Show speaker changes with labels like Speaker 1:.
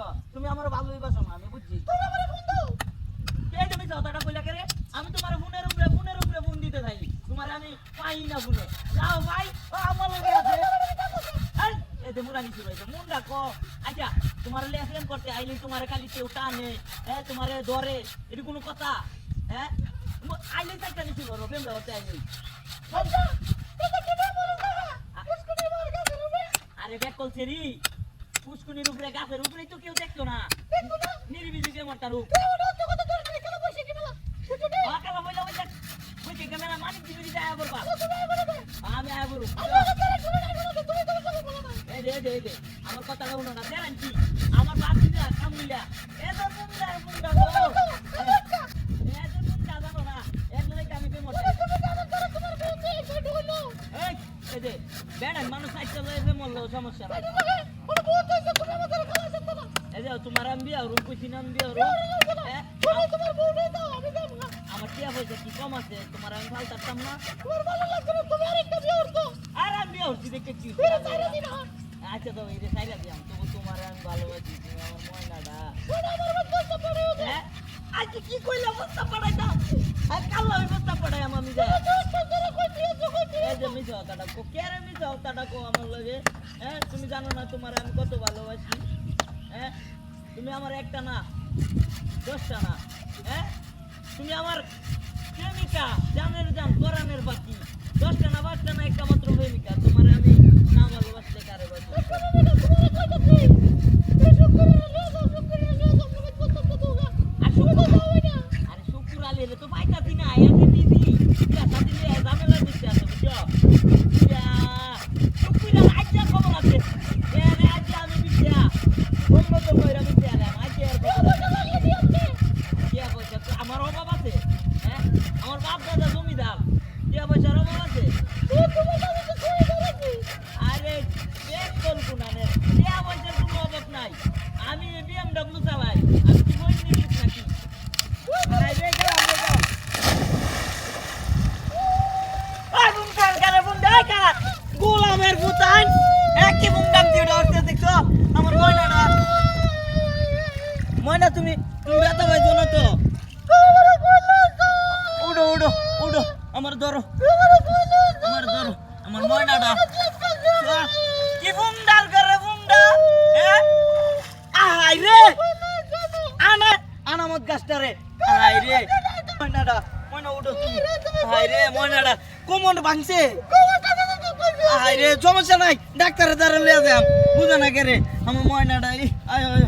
Speaker 1: বুঝছ? তুমি আমার ভালোই বাসো না আমি বুঝছি। এই তুমি কথাটা কইলা করে আমি তোমার ফোনের উপরে ফোনের উপরে ফোন দিতে থাকি তোমার আমি পাই না ফোনে। যাও ভাই ও আমার লগে আছে। এই, এই মুরা নিছি ভাই মুন্ডা কো। আচ্ছা তোমার লেসলেন করতে আইলি তোমার খালি কেউ টানে হ্যাঁ তোমার ধরে এটা কোনো কথা? হ্যাঁ আইলি নিছি প্রেম করতে আইলি। আরে ব্যাক করছে রি। পুষ্কুনির উপরে গাছের উপরেই তো কেউ দেখতো না। নির্বিজি যে মরতার রূপ। আকালা বইলা বইলা বুঝি ক্যামেরা মানিক দিবি দিতে আয়া করবা আমি আয়া করব এই দে এই দে এই দে আমার কথা শুনো না দেন কি আমার বাপ দিদা কামুইলা এ তো মুন্ডা মুন্ডা গো এ তো মুন্ডা জানো না এক লাগে আমি কে মরতে দে। বেড়ান মানুষ আইতে লয়ে মরলো, সমস্যা নাই। এই যে তোমার আমি বিয়া রুম কইছি না আমি বিয়া রুম আমার টিয়া পয়সা কি, কম আছে? তোমার আমি ভালো থাকতাম না? আচ্ছা তোমার আমি ভালোবাসি, তুমি আমার ময়নাটা। হ্যাঁ আজকে কি কইলা বস্তা পড়াই আর কাল আমি পড়াই আমি যে। হ্যাঁ তুমি জানো না তোমার আমি কত ভালোবাসি হ্যাঁ তুমি আমার একটা না দশটা না হ্যাঁ তুমি আমার প্রেমিকা জানের জান কোরআনের বাকি দশটা না পাঁচটা না একটা মাত্র প্রেমিকা তোমার আমি না ভালোবাসলে কারে বাসবো আর শুকুর আরে শুকুর আলী রে তো পাইতাছি না এমনি দিদি কথা দিলে ঝামেলা দিতে আছে বুঝছ ইয়া, শুকুর আলী আজ্জা খবর আছে এ রে আজ্জা আমি বিদ্যা বন্ধ তো কইরা বিদ্যা আলাম আজ্জা আর খবর আছে। টিয়া পয়সা তো আমার অভাব আছে হ্যাঁ আমার বাপ দাদা জমিদার টিয়া পয়সার অভাব আছে? আরে, দেখ কল্পনা রে টিয়া পয়সার কোনো অভাব নাই। আমি বিএমডব্লিউ চালাই। আমি কি বই নিচ্ছিস নাকি? গোলামের ভূতান। একই বুমকান দিয়ে উঠতে দেখছ? আমার ময়নাটা ময়না, তুমি তুমি ব্যথা পাইছো না তো? ধরো আমার ধরো আমার ময়নাটা। কি বুমডাল করে বুমডা আহাই রে। আনা মত গাছটা রে। আহাই রে। ময়নাটা, ময়না তুমি। আহাই রে, ময়নাটা। কোমর ভাঙছে। আহাই রে সমস্যা নাই। ডাক্তারের দ্বারা লিয়ে বুঝা না কে রে। আমার ময়নাটা আয় আয়।